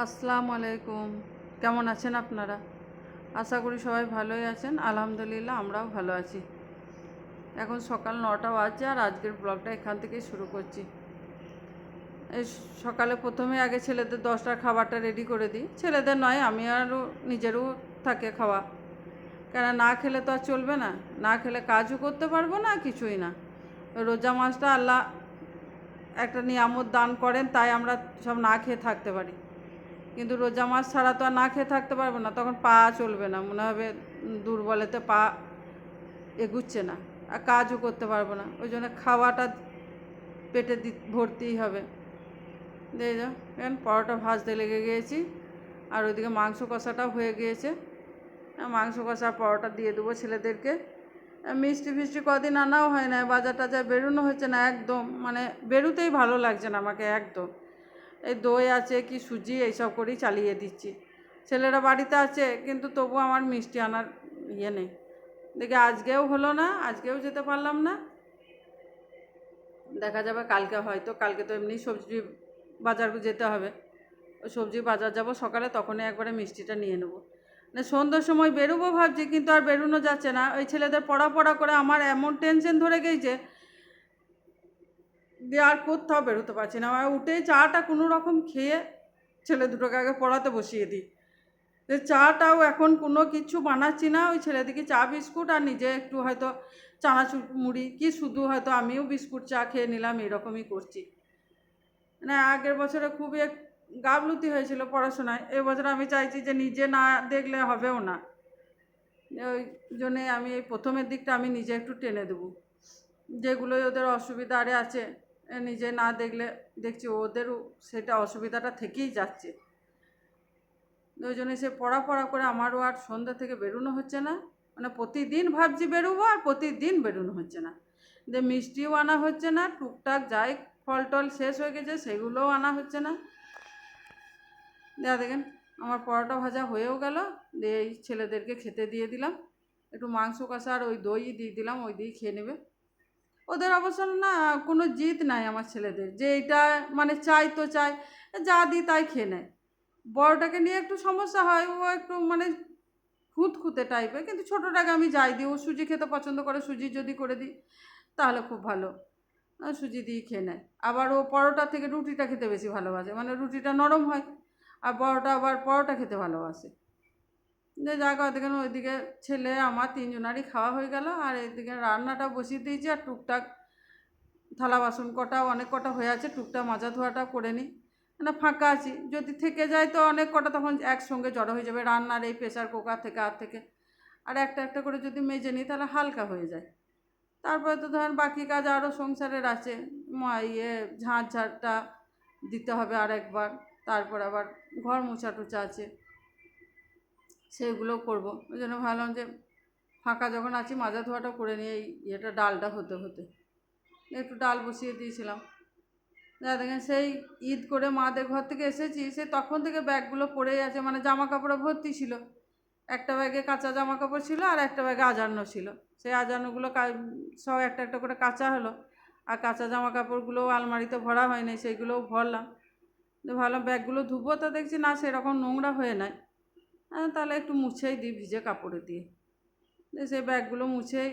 আসসালামু আলাইকুম। কেমন আছেন আপনারা? আশা করি সবাই ভালোই আছেন। আলহামদুলিল্লাহ, আমরাও ভালো আছি। এখন সকাল নটা বাজছে আর আজকের ব্লগটা এখান থেকেই শুরু করছি। এই সকালে প্রথমে আগে ছেলেদের দশটার খাবারটা রেডি করে দিই। ছেলেদের নয়, আমি আরও নিজেরও থাকে খাওয়া। কেন না খেলে তো আর চলবে না। না খেলে কাজও করতে পারব না, কিছুই না। রোজা মাসটা আল্লাহ একটা নিয়ামত দান করেন, তাই আমরা সব না খেয়ে থাকতে পারি। কিন্তু রোজা মাছ ছাড়া তো আর না খেয়ে থাকতে পারব না, তখন পা চলবে না, মনে হবে দুর্বলেতে পা এগুচ্ছে না, আর কাজও করতে পারব না, ওই জন্য খাওয়াটা পেটে দি, ভরতেই হবে। দিয়ে যাও পরোটা ভাজতে লেগে গিয়েছি, আর ওইদিকে মাংস কষাটাও হয়ে গিয়েছে। মাংস কষা পরোটা দিয়ে দেবো ছেলেদেরকে। মিষ্টি ফিষ্টি কদিন আনাও হয় না, বাজার টাজার বেরোনো হচ্ছে না, একদম মানে বেরোতেই ভালো লাগছে না আমাকে, একদম। এই দই আছে কি সুজি এইসব করেই চালিয়ে দিচ্ছি। ছেলেরা বাড়িতে আছে, কিন্তু তবু আমার মিষ্টি আনার ইয়ে নেই। দেখি আজকেও হলো না, আজকেও যেতে পারলাম না। দেখা যাবে কালকে হয়তো, কালকে তো এমনি সবজি বাজার যেতে হবে। সবজি বাজার যাব সকালে, তখনই একবারে মিষ্টিটা নিয়ে নেব। মানে সন্ধ্যার সময় বেরোবো ভাবছি, কিন্তু আর বেরোনো যাচ্ছে না। ওই ছেলেদের পড়া পড়া করে আমার এমন টেনশন ধরে গেছে দিয়ে আর কোথাও বেরোতে পারছি না। আমার উঠেই চাটা কোনো রকম খেয়ে ছেলে দুটোকে আগে পড়াতে বসিয়ে দিই। যে চাটাও এখন কোনো কিছু বানাচ্ছি না, ওই ছেলেদিকে চা, বিস্কুট আর নিজে একটু হয়তো চানাচুর, মুড়ি, কি শুধু হয়তো আমিও বিস্কুট চা খেয়ে নিলাম, এরকমই করছি। মানে আগের বছরে খুবই এক গাবলুতি হয়েছিল পড়াশোনায়, এবছর আমি চাইছি যে নিজে না দেখলে হবেও না। ওই জন্যে আমি এই প্রথমের দিকটা আমি নিজে একটু টেনে দেবো। যেগুলোই ওদের অসুবিধা আরে আছে নিজে না দেখলে দেখছি ওদেরও সেটা অসুবিধাটা থেকেই যাচ্ছে। ওই জন্য সে পড়া পড়া করে আমারও আর সন্ধ্যা থেকে বেরোনো হচ্ছে না। মানে প্রতিদিন ভাবছি বেরোবো আর প্রতিদিন বেরোনো হচ্ছে না। যে মিষ্টিও আনা হচ্ছে না, টুকটাক যাই ফল টল শেষ হয়ে গেছে সেগুলোও আনা হচ্ছে না। দেয়া দেখেন, আমার পরোটা ভাজা হয়েও গেল, দিয়ে এই ছেলেদেরকে খেতে দিয়ে দিলাম। একটু মাংস কষা আর ওই দই দিয়ে দিলাম, ওই দিয়েই খেয়ে নেবে। ওদের অবশ্য না কোনো জিদ নাই আমার ছেলেদের। যে এটা মানে চাই তো চাই যা দিই তাই খেয়ে নেয়। বড়টাকে নিয়ে একটু সমস্যা হয়, ও একটু মানে খুঁতখুঁতে টাইপের কিন্তু ছোটোটাকে আমি যাই দিই। ও সুজি খেতে পছন্দ করে, সুজি যদি করে দিই, তাহলে খুব ভালো। সুজি দিয়ে খেয়ে নেয়। আবার ও পরোটা থেকে রুটিটা খেতে বেশি ভালোবাসে। মানে রুটিটা নরম হয়, আর পরোটা আবার পরোটা খেতে ভালোবাসে। যে যা কথা দেখেন ওইদিকে ছেলে, আমার তিনজনারই খাওয়া হয়ে গেল, আর এদিকে রান্নাটা বসিয়ে দিয়েছি, আর টুকটাক থালা বাসন কটাও অনেক কটা হয়ে আছে, টুকটাক মাজা ধোয়াটা করে নিই। মানে ফাঁকা আছি, যদি থেকে যায় তো অনেক কটা তখন একসঙ্গে জড়ো হয়ে যাবে, রান্নার এই প্রেশার কুকার থেকে আর থেকে। আর একটা একটা করে যদি মেজে নিই, তাহলে হালকা হয়ে যায়। তারপরে তো ধরেন বাকি কাজ আরও সংসারের আছে ইয়ে ঝাঁট ঝাঁটটা দিতে হবে আরেকবার, তারপর আবার ঘর মোছা টুচা আছে। সেগুলো করব। ওই জন্য ভাবলাম যে ফাঁকা যখন আছি মাজা ধোয়াটা করে নিয়ে এই ইয়েটা ডালটা হতে হতে। একটু ডাল বসিয়ে দিয়েছিলাম। যা দেখেন সেই ঈদ করে মাদের ঘর থেকে এসেছি, সে তখন থেকে ব্যাগগুলো পড়েই আছে মানে জামা কাপড়ে ভর্তি ছিল। একটা ব্যাগে কাঁচা জামা কাপড় ছিল আর একটা ব্যাগে আজানো ছিল। সেই আজানোগুলো কা- সব একটা একটা করে কাঁচা হলো। আর কাঁচা জামা কাপড়গুলোও আলমারিতে ভরা হয়নি, সেইগুলোও ভরলাম। ভাবলাম ব্যাগগুলো ধুবো, তো দেখছি না সেরকম নোংরা হয়ে নাই। তাহলে একটু মুছেই দিই ভিজে কাপড়ে দিয়ে। সেই ব্যাগগুলো মুছেই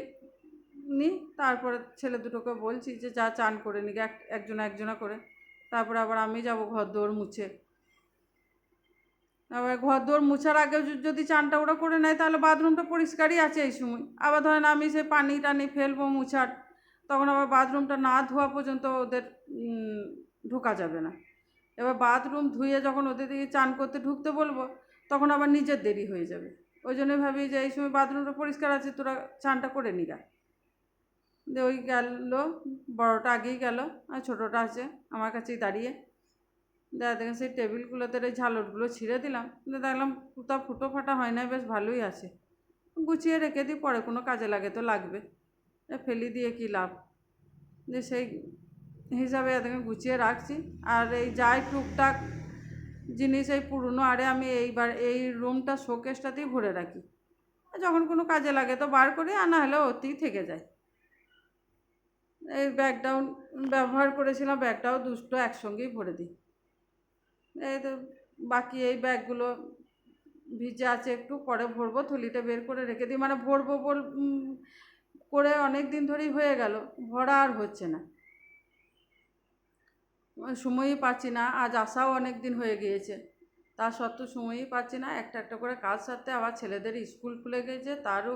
নিই। তারপরে ছেলে দুটোকে বলছি যে, যা চান করে নিক, এক, একজনা একজনা করে। তারপরে আবার আমি যাব ঘর দৌড় মুছে। আবার ঘর দৌড় মুছার আগে যদি চানটা ওরা করে নেয়, তাহলে বাথরুমটা পরিষ্কারই আছে এই সময়। আবার ধরেন আমি সে পানি টানি ফেলব মুছার, তখন আবার বাথরুমটা না ধোয়া পর্যন্ত ওদের ঢোকা যাবে না। এবার বাথরুম ধুয়ে যখন ওদের দিকে চান করতে ঢুকতে বলব তখন আবার নিজের দেরি হয়ে যাবে। ওই জন্য ভাবি যে এই সময় বাথরুমটা পরিষ্কার আছে, তোরা চানটা করে নিগা। দিয়ে ওই গেল, বড়টা আগেই গেল, আর ছোটোটা আছে আমার কাছেই দাঁড়িয়ে। দেখা দেখেন সেই টেবিলগুলোতে এই ঝালটগুলো ছিঁড়ে দিলাম। দেখলাম কোথাও ফুটো ফাটা হয় না বেশ ভালোই আছে। গুছিয়ে রেখে দিই, পরে কোনো কাজে লাগে তো লাগবে। ফেলি দিয়ে কি লাভ? যে সেই হিসাবে দেখেন গুছিয়ে রাখছি। আর এই যাই টুকটাক জিনিস এই পুরনো আরে আমি এইবার এই রুমটা শোকেসটাতেই ভরে রাখি। যখন কোনো কাজে লাগে তো বার করি, আর না হলে ওতেই থেকে যায়। এই ব্যাগটাও ব্যবহার করেছিলাম ব্যাগটাও দুটো একসঙ্গেই ভরে দিই। এই তো বাকি এই ব্যাগগুলো ভিজে আছে, একটু পরে ভরবো, থলিটা বের করে রেখে দিই। মানে ভরবো বল করে অনেক দিন ধরেই হয়ে গেল। ভরা আর হচ্ছে না। সময়ই পাচ্ছি না, আজ আসাও অনেক দিন হয়ে গিয়েছে। তা সত্ত্বেও সময়ই পাচ্ছি না, একটা একটা করে কাজ সারতে আবার ছেলেদের স্কুল খুলে গেছে, তারও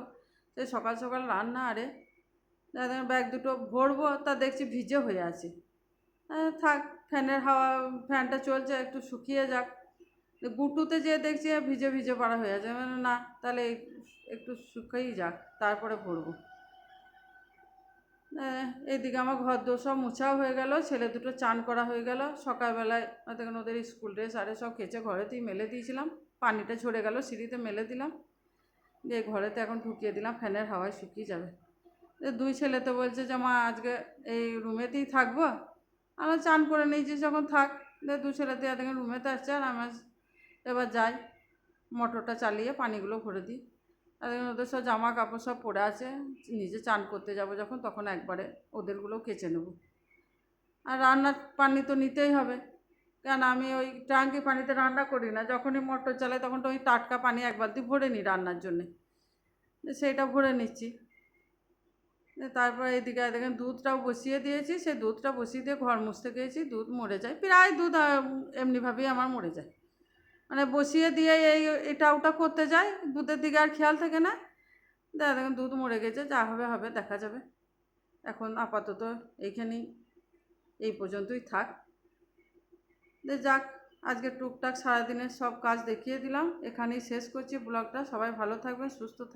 সে সকাল সকাল রান্না, আরে ব্যাগ দুটো ভরবো, তা দেখছি ভিজে হয়ে আছে। থাক, ফ্যানের হাওয়া, ফ্যানটা চলছে, একটু শুকিয়ে যাক। গুটুতে যেয়ে দেখছি, ভিজে ভিজে পাড়া হয়ে আছে মানে না, তাহলে একটু শুকিয়েই যাক, তারপরে ভরবো। আহ, এইদিকে আমার ঘর দোর সব মোছাও হয়ে গেল ছেলে দুটো চান করা হয়ে গেল। সকালবেলায় তখন ওদের স্কুল ড্রেস আরে সব কেচে ঘরেতেই মেলে দিয়েছিলাম পানিটা ঝরে গেল সিঁড়িতে মেলে দিলাম। দিয়ে ঘরেতে এখন ঢুকিয়ে দিলাম ফ্যানের হাওয়ায় শুকিয়ে যাবে। দুই ছেলে তো বলছে যে মা আজকে এই রুমেতেই থাকব? আমরা চান করে নিয়েছি যখন থাক। দু ছেলেতে এদিকে রুমেতে আসছে আর আমার এবার যাই মোটরটা চালিয়ে পানিগুলো ভরে দিই। ওদের সব জামা কাপড় সব পরে আছে, নিজে চান করতে যাব যখন, তখন একবারে ওদেরগুলো কেচে নেব। আর রান্নার পানি তো নিতেই হবে, কেন আমি ওই ট্যাঙ্কি পানিতে রান্না করি না, যখনই মোটর চালাই তখন তো ওই টাটকা পানি এক বালতি ভরে নিই রান্নার জন্যে। সেইটা ভরে নিচ্ছি। দিয়ে তারপর এদিকে দেখেন দুধটাও বসিয়ে দিয়েছি, সেই দুধটা বসিয়ে দিয়ে ঘর মুছতে গিয়েছি, দুধ মরে যায়, প্রায় দুধ এমনিভাবেই আমার মরে যায়। মানে বসিয়ে দিয়ে এই এটা ওটা করতে যাই। দুধের দিকে আর খেয়াল থাকে না। দেখা, দেখেন, দুধ মরে গেছে, যা হবে হবে, দেখা যাবে। এখন আপাতত এইখানেই, এই পর্যন্তই থাক। যাক, আজকে টুকটাক সারাদিনের সব কাজ দেখিয়ে দিলাম। এখানেই শেষ করছি ব্লগটা। সবাই ভালো থাকবেন, সুস্থ থাকবেন।